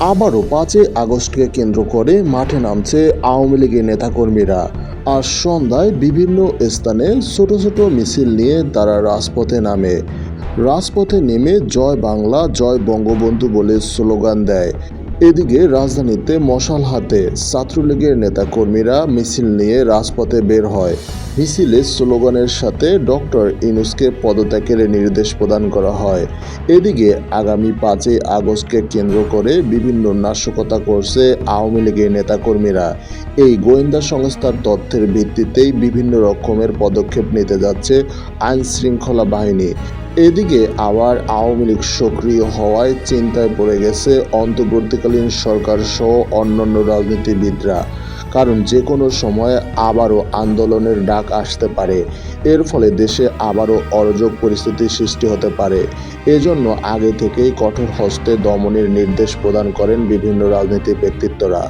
আবারও পাঁচই আগস্টকে কেন্দ্র করে মাঠে নামছে আওয়ামী লীগের নেতাকর্মীরা। আর সন্ধ্যায় বিভিন্ন স্থানে ছোট ছোট মিছিল নিয়ে তারা রাজপথে নামে। রাজপথে নেমে জয় বাংলা, জয় বঙ্গবন্ধু বলে স্লোগান দেয়। এদিকে রাজধানীতে মশাল হাতে ছাত্রলীগের নেতাকর্মীরা মিছিল নিয়ে রাজপথে বের হয়। মিছিলে স্লোগানের সাথে ডক্টর ইনুসকে পদত্যাগের নির্দেশ প্রদান করা হয়। এদিকে আগামী পাঁচই আগস্টকে কেন্দ্র করে বিভিন্ন নাশকতা করছে আওয়ামী লীগের নেতাকর্মীরা। এই গোয়েন্দা সংস্থার তথ্যের ভিত্তিতেই বিভিন্ন রকমের পদক্ষেপ নিতে যাচ্ছে আইন শৃঙ্খলা বাহিনী। এদিকে আবার আওয়ামী লীগ সক্রিয় হওয়ায় চিন্তায় পড়ে গেছে অন্তর্বর্তীকালীন সরকার সহ অন্যান্য রাজনীতিবিদরা। কারণ যে কোনো সময় আবারও আন্দোলনের ডাক আসতে পারে। এর ফলে দেশে আবারও অরাজক পরিস্থিতির সৃষ্টি হতে পারে। এজন্য আগে থেকেই কঠোর হস্তে দমনের নির্দেশ প্রদান করেন বিভিন্ন রাজনৈতিক ব্যক্তিত্বরা।